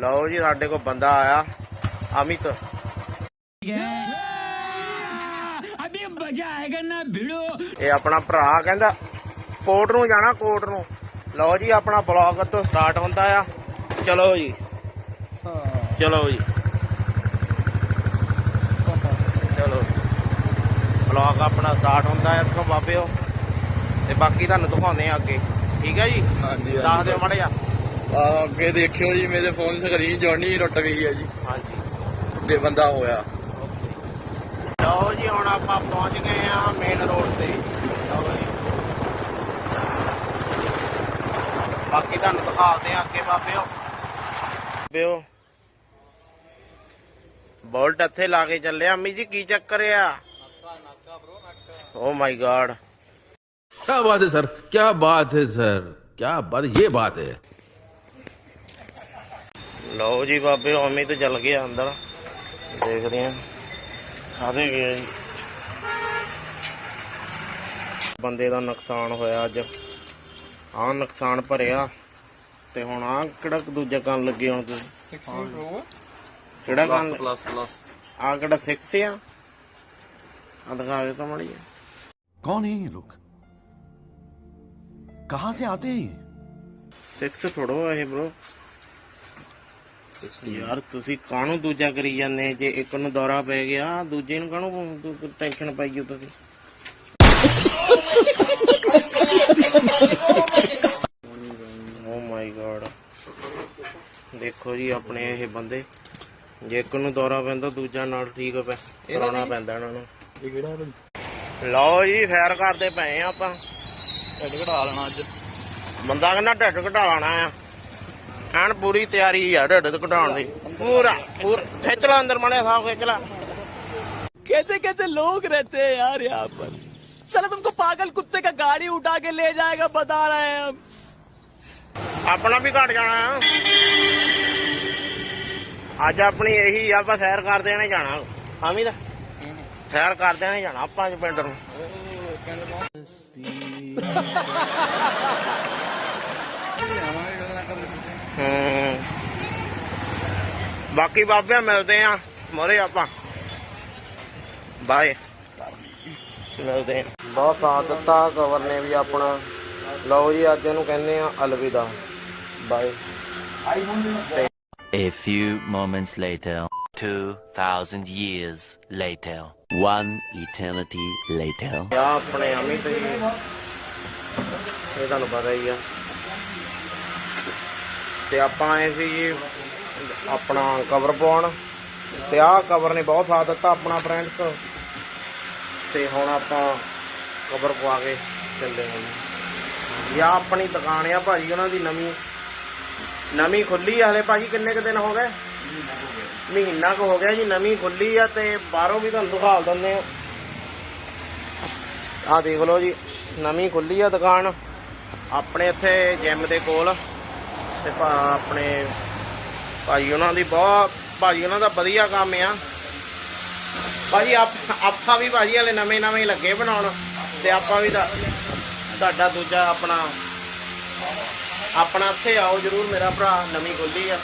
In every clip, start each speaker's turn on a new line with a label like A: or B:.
A: ਲਓ ਜੀ ਸਾਡੇ ਕੋਲ ਬੰਦਾ ਆਇਆ ਅਮਿਤ।
B: ਅਬੇ ਮਜ਼ਾ ਆਏਗਾ ਨਾ ਭਿੜੋ
A: ਇਹ ਆਪਣਾ ਭਰਾ ਕਹਿੰਦਾ ਕੋਰਟ ਨੂੰ ਜਾਣਾ ਕੋਰਟ ਨੂੰ। ਲਓ ਜੀ ਆਪਣਾ ਬਲੌਗ ਤੋਂ ਸਟਾਰਟ ਹੁੰਦਾ ਆ। ਚਲੋ ਜੀ। ਚਲੋ ਜੀ। ਚਲੋ। ਬਲੌਗ ਆਪਣਾ ਸਟਾਰਟ ਹੁੰਦਾ ਆ ਇੱਥੋਂ ਬਾਬਿਓ। ਤੇ ਬਾਕੀ ਤੁਹਾਨੂੰ ਦਿਖਾਉਂਦੇ ਆ ਅੱਗੇ। ਠੀਕ ਹੈ ਜੀ? ਦੱਸ ਦਿਓ ਮਾੜਾ ਜਿਹਾ।
C: ਆ ਅੱਗੇ ਦੇਖਿਓ ਜੀ ਮੇਰੇ ਫੋਨ ਸਕਰੀਨ ਜੋੜਨੀ ਰੁੱਟ ਗਈ ਹੈ ਜੀ।
A: ਹਾਂਜੀ।
C: ਬੇਬੰਦਾ ਹੋਇਆ।
A: ਲਓ ਜੀ ਹੁਣ ਆਪਾਂ ਪਹੁੰਚ ਗਏ ਆ ਮੇਨ ਰੋਡ ਤੇ। ਬਾਕੀ ਤੁਹਾਨੂੰ ਦਿਖਾਉਂਦੇ ਆ ਅੱਗੇ ਬਾਬਿਓ ਬਾਬਿਓ ਬੋਲਟ ਇੱਥੇ ਲਾ ਕੇ ਚੱਲੇ ਆ। ਅੰਮੀ ਜੀ ਕੀ ਚੱਕਰ ਆ? ਨਾਕਾ ਨਾਕਾ ਬ్రో ਨਾਕਾ ਓ ਮਾਈ ਗਾਡ
D: ਕੀ ਬਾਤ ਹੈ ਸਰ। ਕੀ ਬਾਤ ਹੈ ਸਰ। क्या बात ये बात है
A: ਲਓ ਜੀ ਬਾਬੇ ਤੇ ਜਲ ਗਿਆ ਅੰਦਰ। ਦੇਖਦੇ ਆਂ ਆਦੇ ਗਿਆ ਜੀ? ਬੰਦੇ ਦਾ ਨੁਕਸਾਨ ਹੋਇਆ ਅੱਜ। ਆਹ ਨੁਕਸਾਨ ਭਰਿਆ। ਤੇ ਹੁਣ ਆਹ ਕਿਹੜਾ ਦੂਜਾ ਕੰਨ ਲੱਗੇ ਹੁਣ ਤੁਸੀਂ? ਕਿਹੜਾ ਕੰਨ?
C: ਪਲੱਸ ਪਲੱਸ
A: ਆਹ ਕਿਹੜਾ 6 ਆ? ਆ ਦਿਖਾਵੇ ਤਾਂ ਮੜੀ
D: ਕੌਣ ਹੈ ਇਹ ਲੋਕ? ਕਹਾਂ ਸੇ ਆਤੇ ਹੈ
A: 6 ਥੋੜੋ ਹੈ ਬ్రో ਯਾਰ ਤੁਸੀਂ ਕਾਹਨੂੰ ਦੂਜਾ ਕਰੀ ਜਾਂਦੇ ਜੇ ਇੱਕ ਨੂੰ ਦੌਰਾ ਪੈ ਗਿਆ ਦੂਜੇ ਨੂੰ ਕਾਹਨੂੰ ਟੈਨਸ਼ਨ ਪਾਈਓ ਤੁਸੀਂ? ਓ ਮਾਈ ਗॉड ਦੇਖੋ ਜੀ ਆਪਣੇ ਇਹ ਬੰਦੇ ਜੇ ਇੱਕ ਨੂੰ ਦੌਰਾ ਪੈਂਦਾ ਦੂਜਾ ਨਾਲ ਠੀਕ ਪੈ ਕਰਾਉਣਾ ਪੈਂਦਾ ਇਹਨਾਂ ਨੂੰ।
C: ਇਹ ਕਿਹੜਾ ਹੈ
A: ਲਓ ਜੀ ਫੈਰ ਕਰਦੇ ਪਏ ਆ ਆਪਾਂ।
C: ਢਿੱਡ ਘਟਾ ਲੈਣਾ ਅੱਜ।
A: ਬੰਦਾ ਕਹਿੰਦਾ ਢਿੱਡ ਘਟਾ ਲੈਣਾ ਆ। ਐਨ ਪੂਰੀ ਤਿਆਰੀ ਆ ਢਿੱਡ ਘਟਾਉਣ ਦੀ ਪੂਰਾ ਪੂਰਾ ਖਿੱਚ ਲਾ ਅੰਦਰ ਮੜਿਆ ਸਾਹ ਖਿੱਚ ਲਾ
E: कैसे कैसे लोग रहते हैं यार यहाँ पर साला तुमको पागल कुत्ते का गाड़ी उठा के ले जाएगा बता रहे हैं हम
A: ਆਪਣਾ ਵੀ ਘਟ ਜਾਣਾ ਆ ਅੱਜ ਆਪਣੀ ਇਹੀ ਆ, ਆਪਾਂ ਸੈਰ ਕਰਦੇ ਨੇ ਜਾਣਾ ਆਮੀ ਦਾ ਸੈਰ ਕਰਦੇ ਨੇ ਜਾਣਾ ਆਪਾਂ ਅੱਜ ਪਿੰਡ ਨੂੰ ਬਾਕੀ ਬਾਬਿਆਂ ਮਿਲਦੇ ਆ। ਮੋਰੇ ਆਪਾਂ। ਬਾਏ। ਮਿਲਦੇ ਆ। ਬਹੁਤ ਸਾਥ ਦਿੱਤਾ ਕਵਰ ਨੇ ਵੀ ਆਪਣਾ। ਲਓ ਜੀ ਅੱਜ ਇਹਨੂੰ ਕਹਿੰਦੇ ਆ ਅਲਵਿਦਾ। Bye.
F: A few moments later, 2,000 years later, one eternity later.
A: ਆ ਆਪਣੇ ਅਮਿਤ ਜੀ। ਇਹ ਤੁਹਾਨੂੰ ਪਤਾ ਹੀ ਆ। ਤੇ ਆਪਾਂ ਆਏ ਸੀ ਜੀ ਆਪਣਾ ਕਵਰ ਪਾਉਣ ਤੇ ਆਹ ਕਵਰ ਨੇ ਬਹੁਤ ਸਾਥ ਦਿੱਤਾ ਆਪਣਾ ਫਰੈਂਡਸ ਤੇ। ਹੁਣ ਆਪਾਂ ਕਵਰ ਪਵਾ ਕੇ ਚੱਲੇ ਹਾਂ ਇਹ ਆਪਣੀ ਦੁਕਾਨ ਆ ਭਾਜੀ, ਉਹਨਾਂ ਦੀ ਨਵੀਂ। ਨਵੀਂ ਖੁੱਲੀ ਆ ਹਲੇ ਭਾਜੀ, ਕਿੰਨੇ ਕੁ ਦਿਨ ਹੋ ਗਏ? ਮਹੀਨਾ ਕੁ ਹੋ ਗਿਆ ਜੀ, ਨਵੀਂ ਖੁੱਲੀ ਆ ਤੇ ਬਾਹਰੋਂ ਵੀ ਤੁਹਾਨੂੰ ਦਿਖਾਲ ਦਿੰਦੇ ਆ ਆਹ ਦੇਖ ਲਓ ਜੀ, ਨਵੀਂ ਖੁੱਲੀ ਆ ਦੁਕਾਨ। ਆਪਣੇ ਇੱਥੇ ਜਿਮ ਦੇ ਕੋਲ। ਤੇ ਆਪਣੇ ਭਾਜੀ ਉਹਨਾਂ ਦੀ ਬਹੁਤ ਭਾਜੀ ਉਹਨਾਂ ਦਾ ਵਧੀਆ ਕੰਮ ਆ। ਭਾਜੀ ਆਪਾਂ ਵੀ ਭਾਜੀ ਹਲੇ ਨਵੇਂ ਨਵੇਂ ਲੱਗੇ ਬਣਾਉਣ, ਤੇ ਆਪਾਂ ਵੀ ਤੁਹਾਡਾ ਦੂਜਾ ਆਪਣਾ ਆਪਣਾ ਇੱਥੇ ਆਓ ਜਰੂਰ, ਮੇਰਾ ਭਰਾ ਨਵੀਂ ਖੁੱਲੀ ਆ।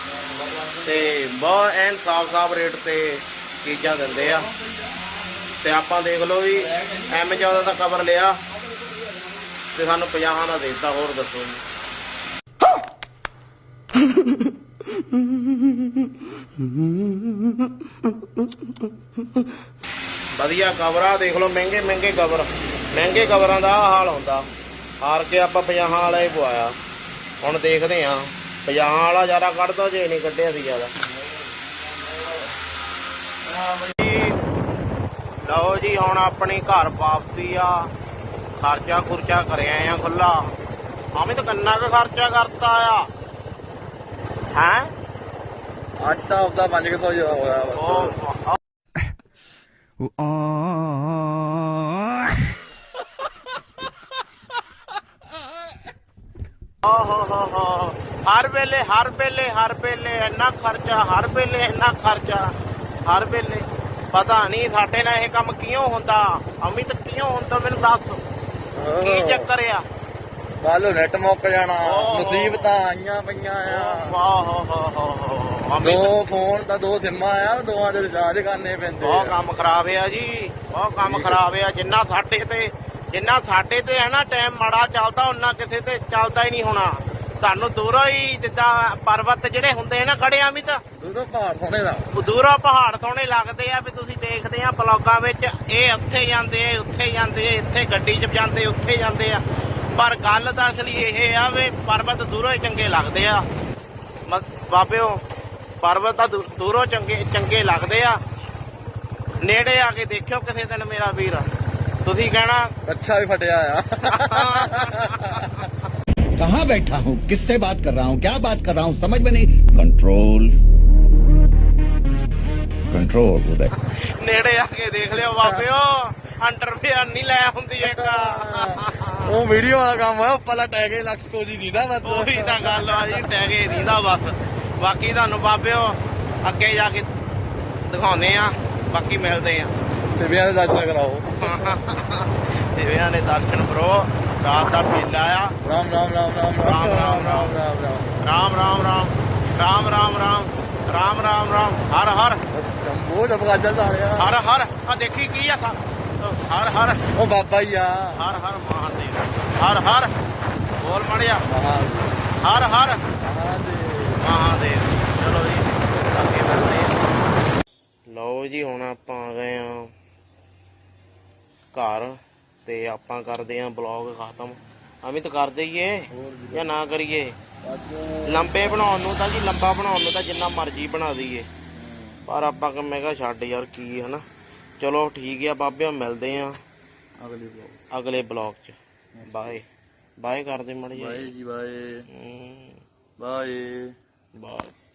A: ਤੇ ਬਹੁਤ ਐਨ ਸਾਫ਼ ਸਾਫ਼ ਰੇਟ ਤੇ ਚੀਜ਼ਾਂ ਦਿੰਦੇ ਆ। ਤੇ ਆਪਾਂ ਦੇਖ ਲਓ ਵੀ, ਐਮਜਨ ਦਾ ਕਵਰ ਲਿਆ। ਤੇ ਸਾਨੂੰ 50 ਦਾ ਦੇ ਦਿੱਤਾ, ਹੋਰ ਦੱਸੋ ਜੀ। ਵਧੀਆ ਕਵਰ ਦੇਖ ਲਓ, ਮਹਿੰਗੇ ਮਹਿੰਗੇ ਕਵਰ ਮਹਿੰਗੇ ਕਵਰਾਂ ਦਾ ਹਾਲ ਹੁੰਦਾ। ਹਾਰ ਕੇ ਆਪਾਂ 50 ਵਾਲਾ ਹੀ ਪਵਾਇਆ। ਹੁਣ ਦੇਖਦੇ ਆ 50 ਵਾਲਾ ਜ਼ਿਆਦਾ ਕੱਢਦਾ ਜੇ ਨਹੀਂ ਕੱਢਿਆ ਸੀ ਜ਼ਿਆਦਾ। ਲਓ ਜੀ, ਹੁਣ ਆਪਣੀ ਘਰ ਵਾਪਸੀ ਆ। ਖਰਚਾ ਖੁਰਚਾ ਕਰਿਆ ਆ ਖੁੱਲਾ ਆਵੇਂ ਤਾਂ ਕੰਨਾ ਕੁ ਖਰਚਾ ਕਰਤਾ ਆ। ਹੈ?
C: ਅੱਜ ਤਾਂ ਆਪਦਾ 500 ਹੋਇਆ ਬਸ।
A: ਉਹ ਓਹ ਹੋ ਹੋ ਹੋ। ਹਰ ਵੇਲੇ ਹਰ ਵੇਲੇ ਹਰ ਵੇਲੇ ਇੰਨਾ ਖਰਚਾ ਹਰ ਵੇਲੇ ਇੰਨਾ ਖਰਚਾ ਹਰ ਵੇਲੇ। ਪਤਾ ਨਹੀਂ ਸਾਡੇ ਨਾਲ ਇਹ ਕੰਮ ਕਿਉਂ ਹੁੰਦਾ? ਅਮਿਤ ਕਿਉਂ ਹੁੰਦਾ ਮੈਨੂੰ ਦੱਸ। ਕੀ ਚੱਕਰ ਆ?
C: ਕੱਲ ਨੈਟ ਮੁੱਕ ਜਾਣਾ। ਮੁਸੀਬਤਾਂ ਆਈਆਂ ਪਈਆਂ ਆ।
A: ਵਾਹ ਹੋ ਹੋ ਹੋ।
C: ਦੋ ਫੋਨ ਤਾਂ ਦੋ ਸਿੰਮਾਂ ਆ ਦੋਵਾਂ ਦੇ ਰਿਚਾਰਜ ਕਰਨੇ ਪੈਂਦੇ
A: ਬਹੁਤ
C: ਆ।
A: ਕੰਮ ਖਰਾਬ ਆ ਜੀ ਬਹੁਤ ਕੰਮ ਖਰਾਬ ਆ। ਜਿੰਨਾ ਸਾਡੇ ਤੇ ਜਿੰਨਾ ਸਾਡੇ ਤੇ ਹੈ ਨਾ ਟਾਈਮ ਮਾੜਾ ਚੱਲਦਾ ਉਹਨਾਂ ਕਿਸੇ ਤੇ ਚੱਲਦਾ ਹੀ ਨਹੀਂ ਹੋਣਾ। ਤੁਹਾਨੂੰ ਦੂਰੋਂ ਹੀ ਜਿੱਦਾਂ ਪਰਬਤ ਜਿਹੜੇ ਹੁੰਦੇ ਨਾ ਖੜਿਆ ਵੀ ਤਾਂ
C: ਦੂਰੋਂ ਪਹਾੜ ਸੋਹਣੇ ਦਾ।
A: ਦੂਰੋਂ ਪਹਾੜ ਸੋਹਣੇ ਲੱਗਦੇ ਆ ਵੀ ਤੁਸੀਂ ਦੇਖਦੇ ਆ ਬਲੌਗਾਂ ਵਿੱਚ ਇਹ ਉੱਥੇ ਜਾਂਦੇ ਆ ਉੱਥੇ ਜਾਂਦੇ ਆ ਇੱਥੇ ਗੱਡੀ 'ਚ ਜਾਂਦੇ ਉੱਥੇ ਜਾਂਦੇ ਆ। ਪਰ ਗੱਲ ਤਾਂ ਅਸਲੀ ਇਹ ਆ ਵੀ ਪਰਬਤ ਦੂਰੋਂ ਹੀ ਚੰਗੇ ਲੱਗਦੇ ਆ। ਬਾਬਿਓ ਪਰਬਤ ਤਾਂ ਦੂਰੋਂ ਚੰਗੇ ਚੰਗੇ ਲੱਗਦੇ ਆ। ਨੇੜੇ ਆ ਕੇ ਦੇਖਿਓ ਕਿਸੇ ਦਿਨ ਮੇਰਾ ਵੀਰ। ਤੁਸੀਂ ਕਹਿਣਾ
C: ਅੱਛਾ ਵੀ ਫਟਿਆ ਆ।
G: ਕਹਾਂ ਬੈਠਾ ਹੂੰ? ਕਿਸसे ਬਾਤ ਕਰ ਰਹਾ ਹੂੰ? ਕੀ ਬਾਤ ਕਰ ਰਹਾ ਹੂੰ? ਸਮਝ ਮੈਂ ਨਹੀਂ। ਕੰਟਰੋਲ ਕੰਟਰੋਲ ਉਹਦਾ
A: ਨੇੜੇ ਆ ਕੇ ਦੇਖ ਲਿਓ ਬਾਪਿਓ ਅੰਡਰਵੇਅਰ ਨਹੀਂ ਲੈ ਹੁੰਦੀ ਇੱਕ
C: ਉਹ ਵੀਡੀਓ ਵਾਲਾ ਕੰਮ ਆ ਪਲਾ ਟੈਗੇ ਲਕਸ ਕੋਈ ਨਹੀਂ ਦਾ ਬਸ।
A: ਉਹੀ ਤਾਂ ਗੱਲ ਆ ਜੀ ਟੈਗੇ ਨਹੀਂ ਬਸ। ਬਾਕੀ ਤੁਹਾਨੂੰ ਬਾਬਿਓ ਅੱਗੇ ਜਾ ਕੇ ਦਿਖਾਉਂਦੇ ਆ ਬਾਕੀ ਮਿਲਦੇ ਆ।
C: ਸਿਵਿਆਂ ਦੇ ਦਰਸ਼ਨ ਕਰਾਓ।
A: ਦੇਵਿਆਂ ਨੇ ਦਰਸ਼ਨ ਬਰੋ ਰਾਤ ਦਾ ਮੇਲਾ ਆ।
C: ਰਾਮ ਰਾਮ ਰਾਮ ਰਾਮ
A: ਰਾਮ, ਰਾਮ,
C: ਰਾਮ ਰਾਮ
A: ਰਾਮ
C: ਰਾਮ।
A: ਰਾਮ ਰਾਮ ਰਾਮ। ਰਾਮ ਰਾਮ ਰਾਮ। ਰਾਮ ਹਰ ਹਰ।
C: ਜਬ ਗਾਜਰ ਜਾ ਰਿਹਾ।
A: ਹਰ ਹਰ। ਆ ਦੇਖੀ ਕੀ ਆ ਹਰ ਹਰ।
C: ਉਹ ਬਾਬਾ ਹੀ ਆ।
A: ਹਰ ਹਰ ਮਹਾਦੇਵ ਹਰ ਹਰ। ਬੋਲ ਮੜਿਆ। ਹਰ ਹਰ।
C: ਮਹਾਦੇਵ
A: ਮਹਾਦੇਵ ਚਲੋ ਜੀ ਅੱਗੇ ਮਿਲਦੇ ਆ ਲਓ ਜੀ ਹੁਣ ਆਪਾਂ ਆ ਗਏ ਆ ਘਰ ਤੇ ਆਪਾਂ ਕਰਦੇ ਆ ਬਲੌਗ ਖਤਮ। ਅਮਿਤ ਕਰ ਦਈਏ ਜਾਂ। ਨਾ ਕਰੀਏ? ਲੰਬੇ ਬਣਾਉਣ ਨੂੰ ਤਾਂ ਜੀ ਲੰਬਾ ਬਣਾਉਣ ਨੂੰ ਤਾਂ ਜਿੰਨਾ ਮਰਜ਼ੀ ਬਣਾ ਦਈਏ। ਪਰ ਆਪਾਂ ਕਿ ਮੈਂ ਕਿਹਾ ਛੱਡ ਯਾਰ ਕੀ ਹਨਾ? ਚਲੋ ਠੀਕ ਆ ਬਾਬਿਓ ਮਿਲਦੇ ਆ
C: ਅਗਲੀ ਬਲੌਗ
A: ਅਗਲੇ ਬਲੌਗ 'ਚ। ਬਾਏ। ਬਾਏ ਕਰਦੇ ਮੜੀ
C: ਬਾਏ ਜੀ ਬਾਏ। ਬਾਏ।
A: Bye.